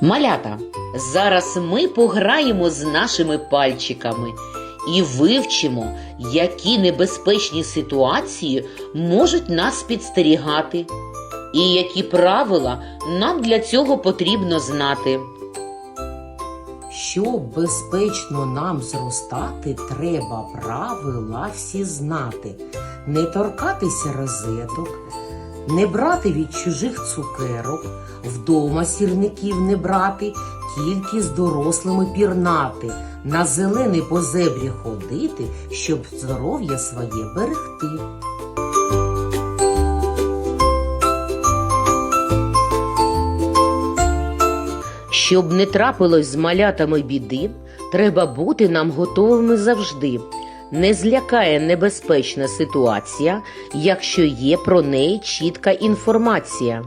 Малята, зараз ми пограємо з нашими пальчиками і вивчимо, які небезпечні ситуації можуть нас підстерігати, і які правила нам для цього потрібно знати. Щоб безпечно нам зростати, треба правила всі знати. Не торкатися розеток, не брати від чужих цукерок, вдома сірників не брати, тільки з дорослими пірнати, на зелений по зебрі ходити, щоб здоров'я своє берегти. Щоб не трапилось з малятами біди, треба бути нам готовими завжди. Не злякає небезпечна ситуація, якщо є про неї чітка інформація.